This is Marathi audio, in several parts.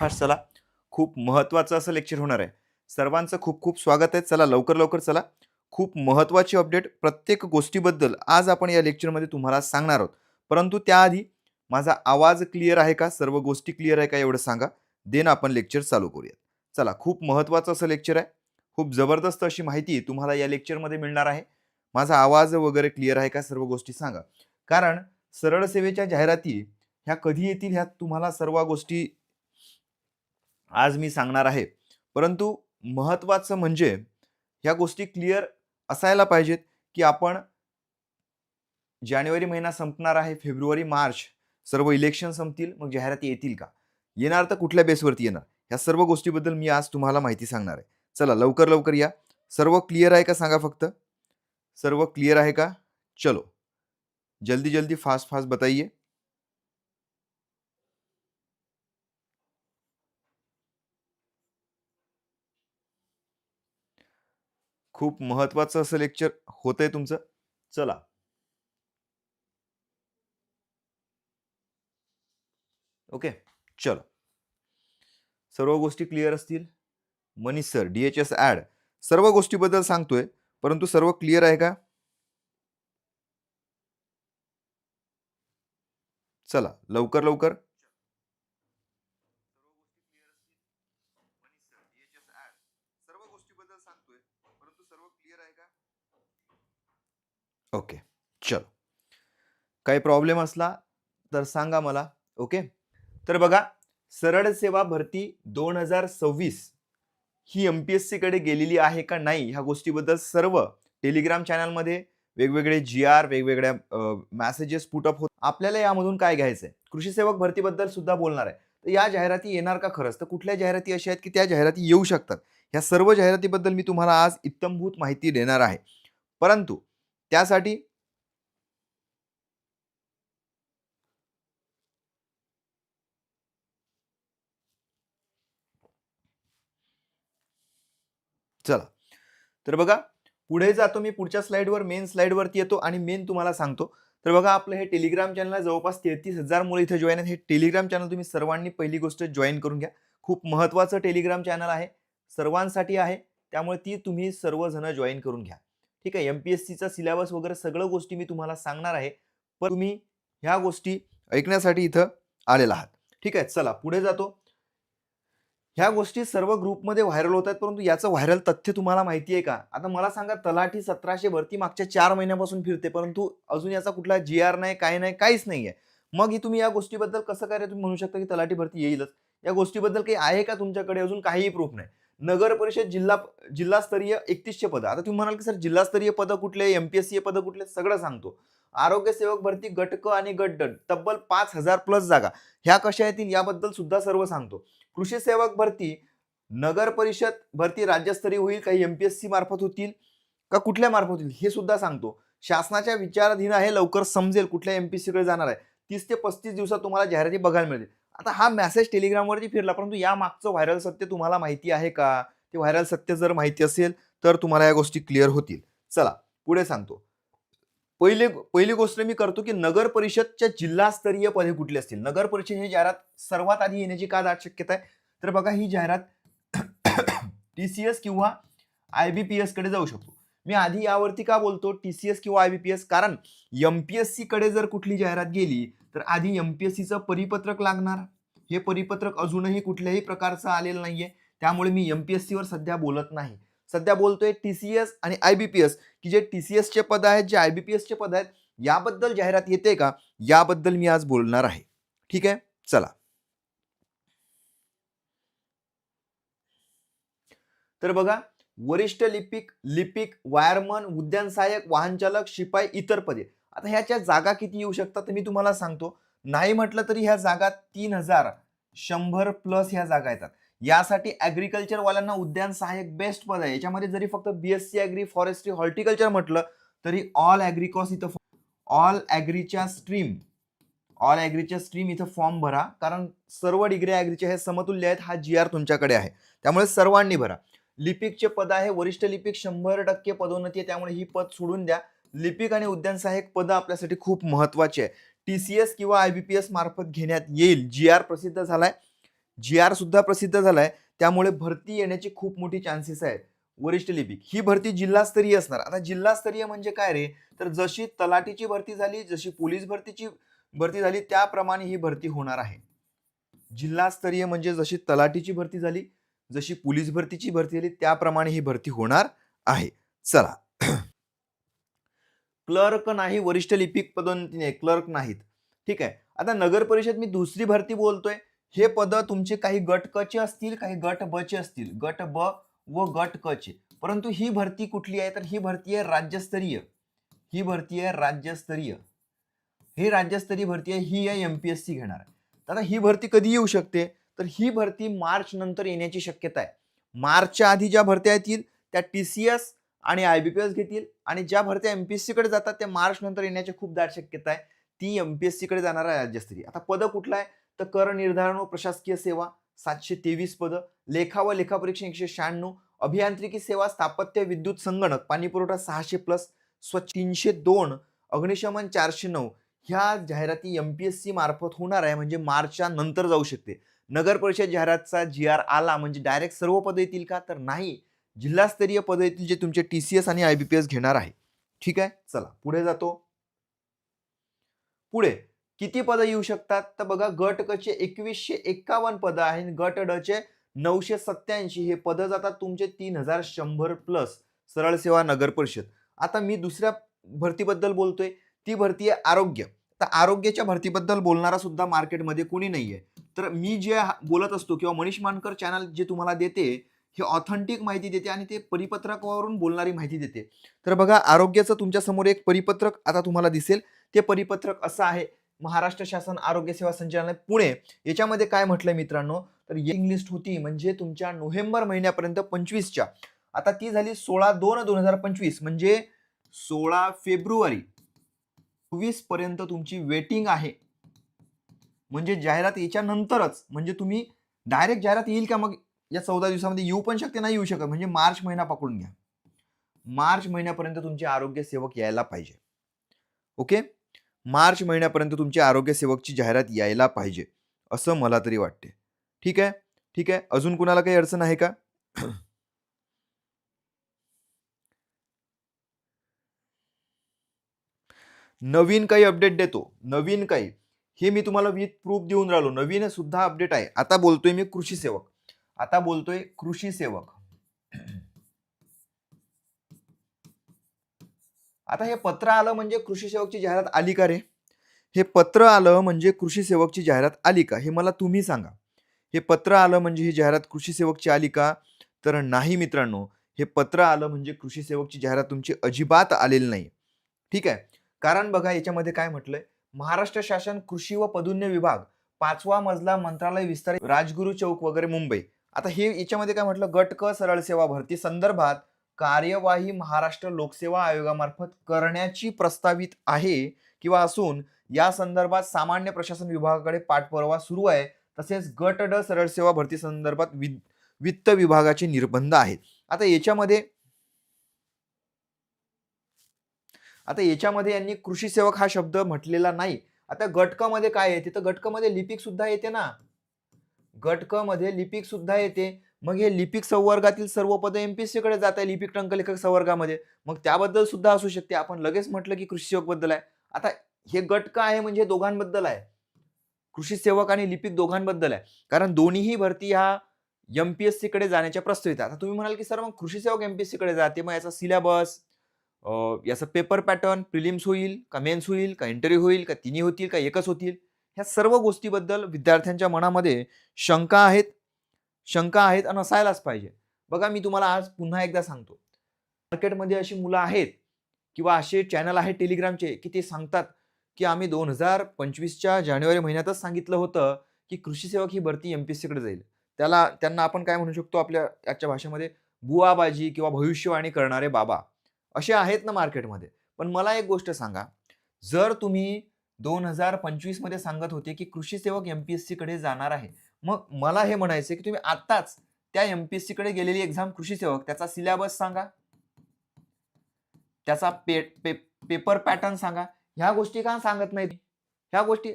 फास्ट चला खूप महत्त्वाचं असं लेक्चर होणार आहे. सर्वांचं खूप खूप स्वागत आहे. चला लवकर लवकर चला. खूप महत्त्वाची अपडेट प्रत्येक गोष्टीबद्दल आज आपण या लेक्चरमध्ये तुम्हाला सांगणार आहोत. परंतु त्याआधी माझा आवाज क्लिअर आहे का? सर्व गोष्टी क्लिअर आहे का एवढं सांगा. देन आपण लेक्चर चालू करूयात. चला खूप महत्त्वाचं असं लेक्चर आहे. खूप जबरदस्त अशी माहिती तुम्हाला या लेक्चरमध्ये मिळणार आहे. माझा आवाज वगैरे क्लिअर आहे का? सर्व गोष्टी सांगा. कारण सरळ सेवेच्या जाहिराती ह्या कधी येतील ह्या तुम्हाला सर्व गोष्टी आज मी सांगणार आहे. परंतु महत्त्वाचं म्हणजे ह्या गोष्टी क्लिअर असायला पाहिजेत की आपण जानेवारी महिना संपणार आहे फेब्रुवारी मार्च सर्व इलेक्शन संपतील मग जाहिराती येतील का? येणार तर कुठल्या बेसवरती येणार? ह्या सर्व गोष्टीबद्दल मी आज तुम्हाला माहिती सांगणार आहे. चला लवकर लवकर या. सर्व क्लिअर आहे का सांगा फक्त? सर्व क्लिअर आहे का? चलो. जल्दी जल्दी फास्ट फास्ट बताइए. खूप महत्वाचं असं लेक्चर होतंय तुमचं. चला. ओके चलो. सर्व गोष्टी क्लिअर असतील? Manish sir D H S add. सर्व गोष्टीबद्दल सांगतोय परंतु सर्व क्लिअर आहे का? चला लवकर लवकर सर्व गोष्टीबद्दल सांगतोय परंतु सर्व क्लिअर आहे का ओके. चलो. काही प्रॉब्लेम असला तर सांगा मला ओके? तर बघा सरळ सेवा भरती दोन हजार सव्वीस ही एम पी एस सीकडे गेलेली आहे का नाही ह्या गोष्टीबद्दल सर्व टेलिग्राम चॅनलमध्ये वेगवेगळे जी आर वेगवेगळ्या मॅसेजेस पुटअप होत आपल्याला यामधून काय घ्यायचं आहे कृषी सेवक भरतीबद्दल सुद्धा बोलणार आहे. तर या जाहिराती येणार का खरंच? तर कुठल्या जाहिराती अशा आहेत की त्या जाहिराती येऊ शकतात? ह्या सर्व जाहिरातीबद्दल मी तुम्हाला आज इत्तमभूत माहिती देणार आहे. परंतु त्यासाठी चला. तर बघा पुढे जातो मी पुढच्या स्लाईडवर मेन स्लाईडवरती येतो आणि मेन तुम्हाला सांगतो. तर बघा आपलं हे टेलिग्राम चॅनल जवळपास तेहतीस हजार मुलं इथे जॉईन आहेत. हे टेलिग्राम चॅनल तुम्ही सर्वांनी पहिली गोष्ट जॉईन करून घ्या. खूप महत्त्वाचं टेलिग्राम चॅनल आहे सर्वांसाठी आहे त्यामुळे ती तुम्ही सर्वजण जॉईन करून घ्या. ठीक आहे एम पी एस सीचा सिलेबस वगैरे सगळं गोष्टी मी तुम्हाला सांगणार आहे. पण तुम्ही ह्या गोष्टी ऐकण्यासाठी इथं आलेला आहात. ठीक आहे चला पुढे जातो. ह्या गोष्टी सर्व ग्रुपमध्ये व्हायरल होत आहेत परंतु याचं व्हायरल तथ्य तुम्हाला माहिती आहे का? आता मला सांगा तलाठी सतराशे भरती मागच्या चार महिन्यापासून फिरते परंतु अजून याचा कुठला जी आर नाही काय नाही काहीच नाही आहे मग ही तुम्ही या गोष्टीबद्दल कसं काय तुम्ही म्हणू शकता की तलाठी भरती येईलच. या गोष्टीबद्दल काही आहे का तुमच्याकडे? अजून काहीही प्रूफ नाही. नगर परिषद जिल्हा जिल्हास्तरीय एकतीसशे पदं. आता तुम्ही म्हणाल की सर जिल्हास्तरीय पदं कुठले? एम पी एस सी पदं कुठले? सगळं सांगतो. आरोग्य सेवक भरती गटक आणि गट तब्बल पाच हजार प्लस जागा. ह्या कशा येतील? याबद्दल सुद्धा सर्व सांगतो. कृषी सेवक भरती नगर परिषद भरती राज्यस्तरीय होईल काही एम पी एस सी मार्फत होतील का कुठल्या मार्फत होतील हे सुद्धा सांगतो. शासनाच्या विचाराधीन आहे लवकर समजेल कुठल्या एम पी एस सीकडे जाणार आहे. तीस ते पस्तीस दिवसात तुम्हाला जाहिराती बघायला मिळतील. आता हा मेसेज टेलिग्रामवरती फिरला परंतु या मागचं व्हायरल सत्य तुम्हाला माहिती आहे का? ते व्हायरल सत्य जर माहिती असेल तर तुम्हाला या गोष्टी क्लिअर होतील. चला पुढे सांगतो. पहिले पहिली गोष्ट मी करतो की नगर परिषदच्या जिल्हास्तरीय पदे कुठली असतील? नगर परिषद ही जाहिरात सर्वात आधी येण्याची का दाट शक्यता आहे? तर बघा ही जाहिरात टी सी एस किंवा आय बी पी एसकडे जाऊ शकतो. मी आधी यावरती का बोलतो? टी सी एस किंवा आय बी पी एस कारण एम पी एस सी कडे जर कुठली जाहिरात गेली तर आधी एम पी एस सीचं परिपत्रक लागणार. हे परिपत्रक अजूनही कुठल्याही प्रकारचं आलेलं नाहीये. त्यामुळे मी एम पी एस सीवर सध्या बोलत नाही. सध्या बोलतोय टी सी एस आणि आय बी पी एस की जे टी सी एसचे पद आहेत जे आय बी पी एसचे पद आहेत याबद्दल जाहिरात येते का? याबद्दल मी आज बोलणार आहे. ठीक आहे? चला. तर बघा वरिष्ठ लिपिक लिपिक वायरमन उद्यान सहाय्यक वाहनचालक शिपाई इतर पदे. आता ह्याच्या जागा किती येऊ शकतात ते मी तुम्हाला सांगतो. नाही म्हटलं तरी ह्या जागा तीन हजार शंभर प्लस ह्या जागा येतात. यासाठी ॲग्रिकल्चरवाल्यांना उद्यान सहाय्यक बेस्ट पद आहे. याच्यामध्ये जरी फक्त बीएससी ॲग्री फॉरेस्ट्री हॉर्टिकल्चर म्हटलं तरी ऑल ॲग्रिकॉस इथं ऑल ॲग्रीच्या स्ट्रीम ऑल ॲग्रीच्या स्ट्रीम इथं फॉर्म भरा. कारण सर्व डिग्री ॲग्रीचे हे समतुल्य आहेत हा जी आर तुमच्याकडे आहे. त्यामुळे सर्वांनी भरा. लिपिकचे पद आहे वरिष्ठ लिपिक शंभर टक्के पदोन्नती आहे त्यामुळे ही पद सोडून द्या. लिपिक आणि उद्यान सहाय्यक पदं आपल्यासाठी खूप महत्वाची आहे. टी सी एस किंवा आय बी पी एस मार्फत घेण्यात येईल. जी आर प्रसिद्ध झाला आहे जी आर सुद्धा प्रसिद्ध आहे त्यामुळे भरती येण्याची खूप मोठी चान्सेस आहेत. वरिष्ठ लिपिक. ही भरती जिल्हास्तरीय असणार. आता जिल्हास्तरीय म्हणजे काय रे? तर जशी तलाठीची भरती झाली जशी पोलीस भरतीची भरती झाली त्याप्रमाणे ही भरती होणार आहे. जिल्हास्तरीय म्हणजे जशी तलाठीची भरती झाली जशी पोलीस भरतीची भरती झाली त्याप्रमाणे ही भरती होणार आहे. चला क्लर्क नाही वरिष्ठ लिपिक पदोन्नतीने नाही क्लर्क नाहीत. ठीक आहे? आता नगर परिषद मी दुसरी भरती बोलतोय. हे पद तुमचे काही गट क चे असतील काही गट ब चे असतील? गट ब व गट क चे. परंतु ही भरती कुठली आहे? तर ही भरती आहे राज्यस्तरीय. ही भरती आहे राज्यस्तरीय. ही राज्यस्तरीय भरती आहे ही आहे एमपीएससी घेणार. आहे. आता ही भरती कधी येऊ शकते? तर ही भरती मार्च नंतर येण्याची शक्यता आहे. मार्चच्या आधी ज्या भरत्या येतील त्या टी सी एस आणि आय बी पी एस घेतील. आणि ज्या भरत्या एम पी एस सीकडे जातात त्या मार्च नंतर येण्याची खूप दाट शक्यता आहे. ती एम पी एस जाणार आहे राज्यस्तरीय. आता पद कुठलं आहे? तर कर निर्धारण व प्रशासकीय सेवा सातशे तेवीस पदं. लेखा व लेखापरीक्षा एकशे शहाण्णव. अभियांत्रिकी सेवा स्थापत्य विद्युत संगणक पाणीपुरवठा सहाशे प्लस. स्वच्छ तीनशे दोन. अग्निशमन चारशे नऊ. ह्या जाहिराती एमपीएससी मार्फत होणार आहे. म्हणजे मार्चच्या नंतर जाऊ शकते. नगर परिषद जाहिरातचा जी आर आला. म्हणजे डायरेक्ट सर्व पद येतील का? तर नाही. जिल्हास्तरीय पद येतील जे तुमचे टी सी एस आणि आय बी पी एस घेणार आहे. ठीक आहे? चला पुढे जातो. पुढे किती पदं येऊ शकतात? तर बघा गट क चे एकवीसशे एक्कावन्न पदं आहे गट ड चे नऊशे सत्याऐंशी हे पदं जातात तुमचे तीन हजार शंभर प्लस. सरळ सेवा नगर परिषद. आता मी दुसऱ्या भरतीबद्दल बोलतोय. ती भरती आहे आरोग्य. तर आरोग्याच्या भरतीबद्दल बोलणारा सुद्धा मार्केटमध्ये कोणी नाहीये. तर मी जे बोलत असतो किंवा मनीष मानकर चॅनल जे तुम्हाला देते ही ऑथेंटिक माहिती देते आणि ते परिपत्रकावरून बोलणारी माहिती देते. तर बघा आरोग्याचं तुमच्यासमोर एक परिपत्रक आता तुम्हाला दिसेल. ते परिपत्रक असं आहे महाराष्ट्र शासन आरोग्य सेवा संचालनालय पुणे. याच्यामध्ये काय म्हटलंय मित्रांनो? तर येटिंग लिस्ट होती म्हणजे तुमच्या नोव्हेंबर महिन्यापर्यंत पंचवीसच्या. आता ती झाली सोळा दोन दोन हजार पंचवीस म्हणजे सोळा फेब्रुवारी. चोवीसपर्यंत तुमची वेटिंग आहे. म्हणजे जाहिरात याच्यानंतरच म्हणजे तुम्ही डायरेक्ट जाहिरात येईल का मग? या चौदा दिवसामध्ये येऊ पण शकते नाही येऊ शकत. म्हणजे मार्च महिना पकडून घ्या. मार्च महिन्यापर्यंत तुमचे आरोग्य सेवक यायला पाहिजे. ओके? मार्च महिन्यापर्यंत तुमची आरोग्य सेवकची जाहिरात यायला पाहिजे असं मला तरी वाटते. ठीक आहे? ठीक आहे? अजून कुणाला काही अडचण आहे का? नवीन काही अपडेट देतो. नवीन काही. हे मी तुम्हाला विथ प्रूफ देऊन राहिलो. नवीन सुद्धा अपडेट आहे. आता बोलतोय मी कृषी सेवक. आता बोलतोय कृषी सेवक. आता हे पत्र आलं म्हणजे कृषी सेवकची जाहिरात आली का रे? हे पत्र आलं म्हणजे कृषी सेवकची जाहिरात आली का? हे मला तुम्ही सांगा. हे पत्र आलं म्हणजे ही जाहिरात कृषी सेवकची आली का? तर नाही मित्रांनो हे पत्र आलं म्हणजे कृषी सेवकची जाहिरात तुमची अजिबात आलेली नाही. ठीक आहे? कारण बघा याच्यामध्ये काय म्हटलंय? महाराष्ट्र शासन कृषी व पदुन्य विभाग पाचवा मजला मंत्रालय विस्तारित राजगुरू चौक वगैरे मुंबई. आता हे याच्यामध्ये काय म्हटलं? गट क सरळ सेवा भरती संदर्भात कार्यवाही महाराष्ट्र लोकसेवा आयोगामार्फत करण्याची प्रस्तावित आहे किंवा असून या संदर्भात सामान्य प्रशासन विभागाकडे पाठपुरावा सुरू आहे. तसेच गट ड सरळ सेवा भरती संदर्भात वि- वित्त विभागाचे निर्बंध आहेत. आता याच्यामध्ये आता याच्यामध्ये यांनी कृषी सेवक हा शब्द म्हटलेला नाही. आता गटकामध्ये काय येते तर गटकामध्ये लिपिक सुद्धा येते ना. गटकमध्ये लिपिक सुद्धा येते. मग हे लिपिक संवर्गातील सर्व पद एमपीएससी कडे जात आहे लिपिक टंकलेखक संवर्गामध्ये. मग त्याबद्दल सुद्धा असू शकते. आपण लगेच म्हटलं की कृषी सेवकबद्दल आहे. आता हे गटक आहे म्हणजे दोघांबद्दल आहे. कृषी सेवक आणि लिपिक दोघांबद्दल आहे. कारण दोन्हीही भरती ह्या एमपीएससी कडे जाण्याच्या प्रस्तावित आहे आता तुम्ही म्हणाल की सर मग कृषी सेवक एमपीएससी कडे जाते. मग याचा सिलेबस याचं पेपर पॅटर्न प्रिलिम्स होईल का मेन्स होईल का इंटरव्ह्यू होईल का तिन्ही होतील का एकच होतील? ह्या सर्व गोष्टीबद्दल विद्यार्थ्यांच्या मनामध्ये शंका आहेत शंका आहेत आणि असायलाच पाहिजे. बघा मी तुम्हाला आज पुन्हा एकदा सांगतो. मार्केटमध्ये अशी मुलं आहेत किंवा असे चॅनल आहेत टेलिग्रामचे की ते सांगतात की आम्ही दोन हजार पंचवीसच्या जानेवारी महिन्यातच सांगितलं होतं की कृषी सेवक ही भरती एमपीएससी कडे जाईल. त्याला त्यांना आपण काय म्हणू शकतो आपल्या आजच्या भाषेमध्ये? बुवाबाजी किंवा भविष्यवाणी करणारे बाबा. असे आहेत ना मार्केटमध्ये. पण मला एक गोष्ट सांगा. जर तुम्ही दोन हजार पंचवीसमध्ये सांगत होते की कृषी सेवक एमपीएससी कडे जाणार आहे. मग मला हे म्हणायचं की तुम्ही आत्ताच त्या एमपीएससी कडे गेलेली एक्झाम कृषी सेवक त्याचा सिलेबस सांगा. त्याचा पे, पे, पेपर पॅटर्न सांगा. ह्या गोष्टी का सांगत नाहीत? ह्या गोष्टी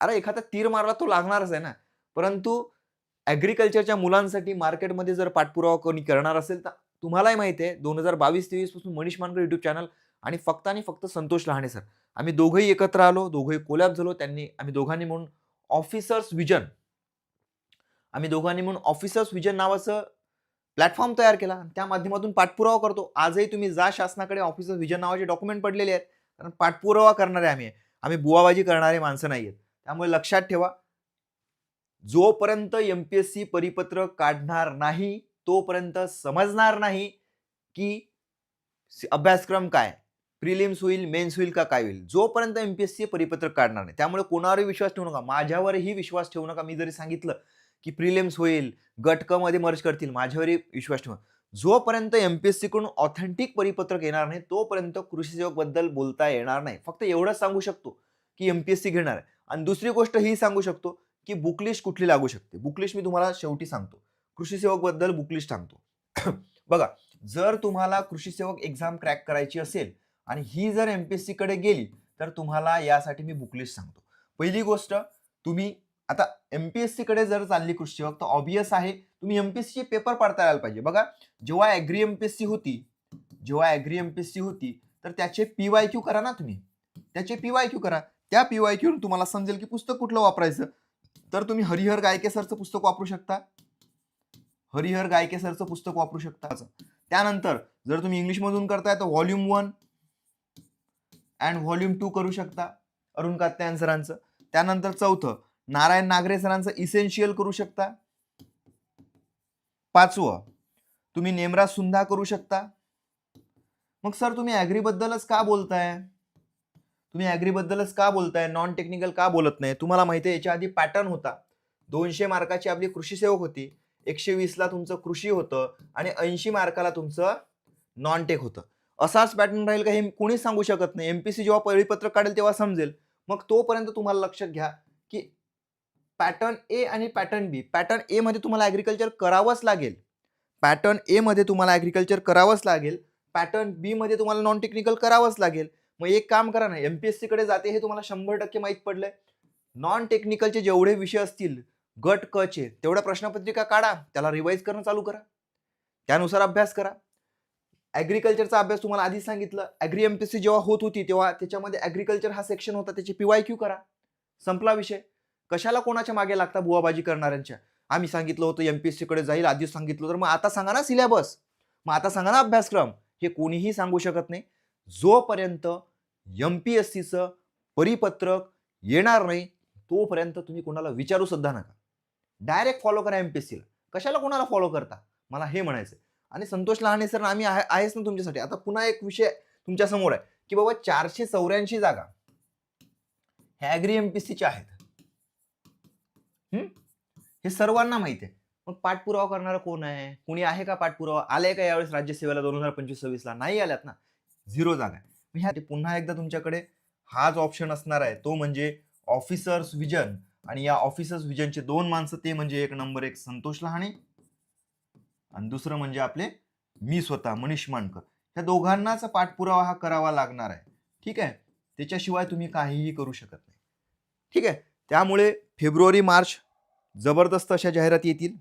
अरे एखादा तीर मारला तो लागणारच आहे ना. परंतु ॲग्रिकल्चरच्या मुलांसाठी मार्केटमध्ये जर पाठपुरावा कोणी करणार असेल तर तुम्हालाही माहिती आहे दोन हजार बावीस तेवीसपासून मनीष मानकर युट्यूब चॅनल आणि फक्त आणि फक्त संतोष लहाणे सर आम्ही दोघंही एकत्र आलो दोघंही कोलॅब झालो त्यांनी आम्ही दोघांनी म्हणून ऑफिसर्स विजन. आम्ही दोघांनी म्हणून ऑफिसर्स विजन नावाचं प्लॅटफॉर्म तयार केला. आणि त्या माध्यमातून पाठपुरावा करतो. आजही तुम्ही जा शासनाकडे ऑफिसर्स विजन नावाचे डॉक्युमेंट पडलेले आहेत. कारण पाठपुरावा करणारे आम्ही आम्ही बुवाबाजी करणारे माणसं नाही आहेत. त्यामुळे लक्षात ठेवा जोपर्यंत एम पी एस सी परिपत्र काढणार नाही तोपर्यंत समजणार नाही की अभ्यासक्रम काय. प्रिलिम्स होईल मेन्स होईल का काय होईल? जोपर्यंत एम पी एस सी परिपत्रक काढणार नाही. त्यामुळे कोणावरही विश्वास ठेवू नका. माझ्यावरही विश्वास ठेवू नका. मी जरी सांगितलं की प्रिलिम्स होईल गटकमध्ये मर्ज करतील माझ्यावरही विश्वास ठेवा. जोपर्यंत एम पी एस सीकडून ऑथेंटिक परिपत्रक येणार नाही तोपर्यंत कृषी सेवकबद्दल बोलता येणार नाही. फक्त एवढंच सांगू शकतो की एम पी एस सी घेणार आहे. आणि दुसरी गोष्ट ही सांगू शकतो की बुकलिस्ट कुठली लागू शकते. बुकलिस्ट मी तुम्हाला शेवटी सांगतो. कृषी सेवकबद्दल बुकलिस्ट सांगतो. बघा जर तुम्हाला कृषी सेवक एक्झाम क्रॅक करायची असेल आणि ही जर एम पी एस सी कडे गेली तर तुम्हाला यासाठी मी बुकलिस्ट सांगतो. पहिली गोष्ट तुम्ही आता एम पी एस सी कडे जर चालली कृषी सेवक तर ऑबियस आहे तुम्ही M P S C paper पाडता यायला पाहिजे. बघा जेव्हा agri M P S C होती जेव्हा agri M P S C होती तर त्याचे पी वाय क्यू करा ना तुम्ही. त्याचे पी वाय क्यू करा. त्या पी वाय क्यू तुम्हाला समजेल की पुस्तक कुठलं वापरायचं. तर तुम्ही हरिहर गायके सरचं पुस्तक वापरू शकता. हरिहर गायके सरचं पुस्तक वापरू शकता. त्यानंतर जर तुम्ही इंग्लिशमधून करताय तर volume one and volume two करू शकता अरुण कात्यायन सरांचं. त्यानंतर चौथं नारायण नागरे सरांचं इसेन्शियल करू शकता. पाचवं तुम्ही नेमरा सुंधा करू शकता. मग सर तुम्ही ॲग्रीबद्दलच का बोलताय? तुम्ही ॲग्रीबद्दलच का बोलताय? नॉन टेक्निकल का बोलत नाही? तुम्हाला माहिती आहे याच्या आधी पॅटर्न होता. दोनशे मार्काची आपली कृषी सेवक होती. एकशे वीसला तुमचं कृषी होतं आणि ऐंशी मार्काला तुमचं नॉन टेक होतं. असाच पॅटर्न राहील का हे कोणीच सांगू शकत नाही. एमपीसी जेव्हा परिपत्रक काढेल तेव्हा समजेल. मग तोपर्यंत तुम्हाला लक्षात घ्या की पॅटर्न ए आणि पॅटर्न बी पॅटर्न ए मध्ये तुम्हाला ॲग्रिकल्चर करावंच लागेल. पॅटर्न ए मध्ये तुम्हाला ॲग्रिकल्चर करावंच लागेल. पॅटर्न बी मध्ये तुम्हाला नॉन टेक्निकल करावंच लागेल. मग एक काम करा ना एम पी एस सीकडे जाते हे तुम्हाला शंभर टक्के माहीत पडलंय. नॉन टेक्निकलचे जेवढे विषय असतील गट क चे तेवढ्या प्रश्नपत्रिका काढा. त्याला रिवाईज करणं चालू करा. त्यानुसार अभ्यास करा. ॲग्रिकल्चरचा अभ्यास तुम्हाला आधीच सांगितलं. ॲग्री एम पी सी जेव्हा होत होती तेव्हा त्याच्यामध्ये ॲग्रिकल्चर हा सेक्शन होता. त्याचे पीवाय क्यू करा. संपला विषय. कशाला कोणाच्या मागे लागता बुवाबाजी करणाऱ्यांच्या? आम्ही सांगितलं होतं एम पी एस सीकडे जाईल आधीच सांगितलं तर मग आता सांगा ना सिलेबस मग आता सांगा ना अभ्यासक्रम. हे कोणीही सांगू शकत नाही. जोपर्यंत एम पी एस सीचं परिपत्रक येणार नाही तोपर्यंत तुम्ही कोणाला विचारू सुद्धा नका. डायरेक्ट फॉलो करा एम पी एस सीला कशाला कोणाला फॉलो करता? मला हे म्हणायचं आणि संतोष लहाने सर आम्ही आहे आहेच ना तुमच्यासाठी. आता पुन्हा एक विषय तुमच्यासमोर आहे की बाबा चारशे चौऱ्याऐंशी जागा ह्या ॲग्री एम पी सीच्या आहेत. हे सर्वांना माहिती आहे. मग पाठपुरावा करणारा कोण आहे? कुणी आहे का पाठपुरावा? आलाय का यावेळेस राज्यसेवेला दोन हजार पंचवीस सव्वीसला नाही आल्यात ना. झिरो जागा आहे. ह्या पुन्हा एकदा तुमच्याकडे हाच ऑप्शन असणार आहे. तो म्हणजे ऑफिसर्स विजन आणि या ऑफिसर्स विजनचे दोन माणसं ते म्हणजे एक नंबर एक संतोष लहाणे आणि दुसरं म्हणजे आपले मी स्वतः मनीष मांडकर ह्या दोघांनाच पाठपुरावा हा करावा लागणार आहे. ठीक आहे? त्याच्याशिवाय तुम्ही काहीही करू शकत नाही. ठीक आहे? त्यामुळे फेब्रुवारी मार्च जबरदस्त अशा जाहिराती येतील.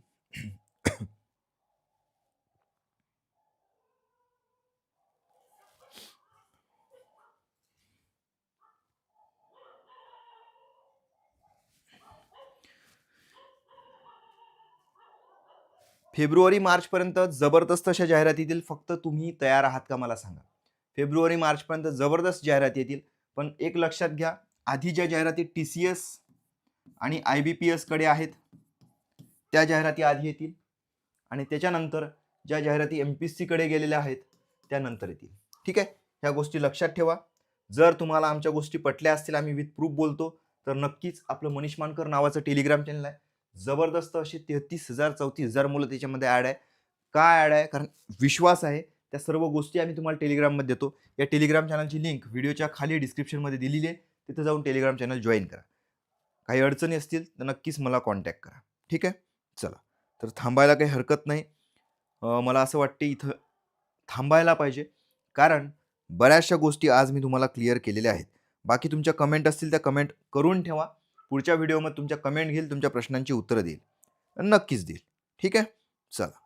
फेब्रुवारी मार्चपर्यंत जबरदस्त अशा जाहिराती येतील. फक्त तुम्ही तयार आहात का मला सांगा. फेब्रुवारी मार्चपर्यंत जबरदस्त जाहिराती येतील. पण एक लक्षात घ्या आधी ज्या जाहिराती टी सी एस आणि आय बी पी एसकडे आहेत त्या जाहिराती आधी येतील. आणि त्याच्यानंतर ज्या जाहिराती एम पी सीकडे गेलेल्या आहेत त्यानंतर येतील. ठीक आहे? ह्या गोष्टी लक्षात ठेवा. जर तुम्हाला आमच्या गोष्टी पटल्या असतील आम्ही विथ प्रूफ बोलतो तर नक्कीच आपलं मनीष मानकर नावाचं टेलिग्राम चॅनल आहे. जबरदस्त असे तेहतीस हजार चौतीस हजार मुलं त्याच्यामध्ये ॲड आहे. का ॲड आहे? कारण विश्वास आहे. त्या सर्व गोष्टी आम्ही तुम्हाला टेलिग्राममध्ये देतो. या टेलिग्राम चॅनलची लिंक व्हिडिओच्या खाली डिस्क्रिप्शनमध्ये दिलेली आहे. तिथं जाऊन टेलिग्राम चॅनल जॉईन करा. काही अडचणी असतील तर नक्कीच मला कॉन्टॅक्ट करा. ठीक आहे? चला. तर थांबायला काही हरकत नाही. मला असं वाटते इथं थांबायला पाहिजे. कारण बऱ्याचशा गोष्टी आज मी तुम्हाला क्लिअर केलेल्या आहेत. बाकी तुमच्या कमेंट असतील त्या कमेंट करून ठेवा. पुढच्या व्हिडिओमध्ये तुमच्या कमेंट घेईल तुमच्या प्रश्नांची उत्तरं देईल. नक्कीच देईल. ठीक आहे? चला.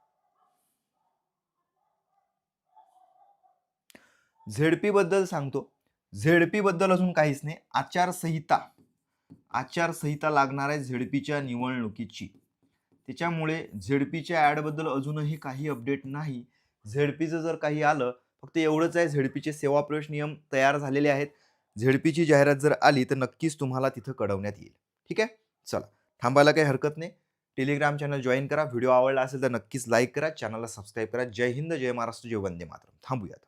झेडपीबद्दल सांगतो. झेडपीबद्दल अजून काहीच नाही. आचारसंहिता. आचारसंहिता लागणार आहे झेडपीच्या निवडणुकीची. त्याच्यामुळे झेडपीच्या ॲडबद्दल अजूनही काही अपडेट नाही. झेडपीचं जर काही आलं फक्त एवढंच आहे झेडपीचे सेवा प्रवेश नियम तयार झालेले आहेत. झेडपीची जाहिरात जर आली तर नक्कीच तुम्हाला तिथं कळवण्यात येईल. ठीक आहे? चला थांबायला काही हरकत नाही. टेलिग्राम चॅनल जॉईन करा. व्हिडिओ आवडला असेल तर नक्कीच लाईक करा. चॅनलला सबस्क्राईब करा. जय हिंद जय महाराष्ट्र जय वंदे मातरम. थांबूयात.